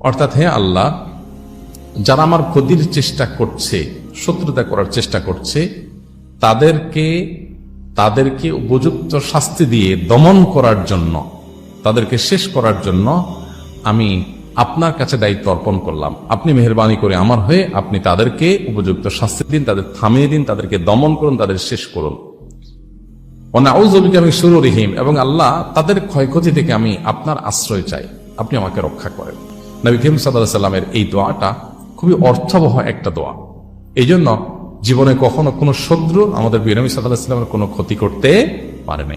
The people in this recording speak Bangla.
অর্থাৎ হে আল্লাহ, যারা আমার ক্ষতির চেষ্টা করছে, শত্রুতা করার চেষ্টা করছে, তাদেরকে তাদেরকে উপযুক্ত শাস্তি দিয়ে দমন করার জন্য, তাদেরকে শেষ করার জন্য আমি আপনার কাছে দায়িত্ব অর্পণ করলাম। আপনি মেহরবানি করে আমার হয়ে আপনি তাদেরকে উপযুক্ত শাস্তি দিন, তাদের থামিয়ে দিন, তাদেরকে দমন করুন, তাদের শেষ করুন। অনাউজবিকে আমি শুরু রহিম এবং আল্লাহ তাদের ক্ষয়ক্ষতি থেকে আমি আপনার আশ্রয় চাই। আপনি আমাকে রক্ষা করেন। নবী করিম সাল্লাহ সাল্লামের এই দোয়াটা খুবই অর্থবহ একটা দোয়া। এই জন্য জীবনে কখনো কোনো শত্রু আমাদের বিনবী সাল্লাহ সাল্লামের কোনো ক্ষতি করতে পারে নাই।